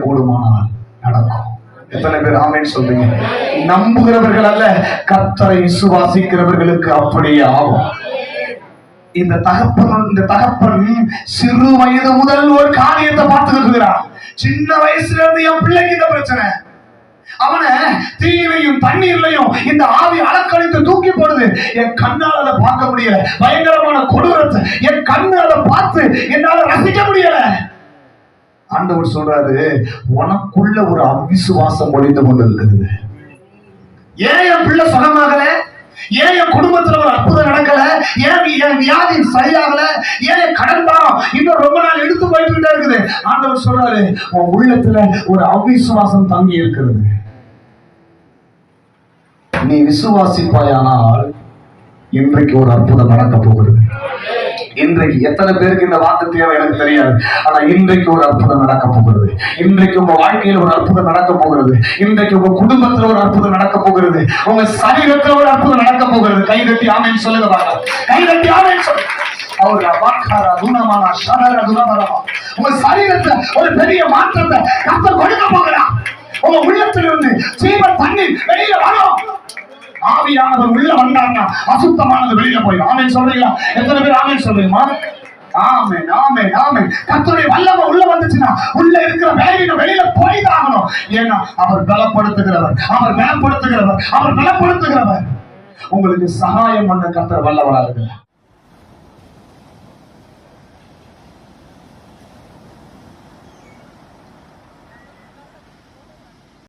கூடுமானால் நடக்கும். எத்தனை பேர் ஆமேன்னு சொல்றீங்க? நம்புகிறவர்கள் அல்ல கத்தரை விசுவாசிக்கிறவர்களுக்கு அப்படியே ஆகும். இந்த தகப்பன் இந்த தகப்பன் சிறு வயது முதல் ஒரு காரியத்தை பார்த்துக்கிட்டு இருக்கிறான் சின்ன வயசுல இருந்து என் பிள்ளைக்கு இந்த பிரச்சனை. அவனை தீயிலையும் தண்ணீர்லையும் இந்த ஆவி அலக்கழித்து தூக்கி போடுது. என் கண்ணால் அதை பார்க்க முடியல. பயங்கரமான கொடூரத்தை என் கண்ணு அதை பார்த்து என்னால ரசிக்க முடியல. ஆண்டவர் சொல்றாரு உனக்குள்ள ஒரு அவிசுவாசம் ஒளிந்து கொண்டிருக்கிறது ஏன் என் பிள்ளை சுகமாகல? ஏன் என் குடும்பத்துல ஒரு அற்புதம் நடக்கல? ஏன் என் வியாதி சரியாகல? ஏன் என் கடன் பாரம் இன்னும் ரொம்ப நாள் எடுத்து போயிட்டு இருக்குது? ஆண்டவர் சொல்றாரு உன் உள்ளத்துல ஒரு அவிசுவாசம் தங்கி இருக்கிறது. நீ விசுவாசிப்பாயானால் இன்றைக்கு ஒரு அற்புதம் நடக்க போகிறது. இன்றைக்கு எத்தனை பேருக்கு இந்த வாக்கு தேவை எனக்கு தெரியாது. ஆனா இன்றைக்கு ஒரு அற்புதம் நடக்க போகிறது. இன்றைக்கு உங்க வாழ்க்கையில் ஒரு அற்புதம் நடக்க போகிறது. இன்றைக்கு உங்க குடும்பத்துல ஒரு அற்புதம் நடக்க போகிறது. உங்க சரீரத்துல ஒரு அற்புதம் நடக்க போகிறது. கை கட்டி ஆமேன்னு சொல்லுங்க பாருங்க. கை கட்டி ஆமேன்னு சொல்லுங்க. அவர் வாக்கார குணமான சரர குணமரமா உங்க சரீரத்துல ஒரு பெரிய மாற்றத்தை கத்த கொடுக்க போகிறான் உங்க உள்ளத்திலிருந்து ஜீவ தண்ணி வெளியில வரும். ஆவியானவர் உள்ள வந்தாங்கன்னா அசுத்தமானது வெளியில போயிடும். ஆமேன் சொல்றீங்களா? எத்தனை பேர் ஆமேன் சொல்றீங்களா ஆமென் ஆமென் ஆமென். கர்த்தருடைய வல்லமை உள்ள வந்துச்சுன்னா உள்ள இருக்கிற வேலையின வெளியில போய்தான் ஆகணும் ஏன்னா அவர் பலப்படுத்துகிறவர் அவர் பலப்படுத்துகிறவர் அவர் பலப்படுத்துகிறவர். உங்களுக்கு சகாயம் பண்ண கர்த்தர் வல்லவரா இருக்கிறார்.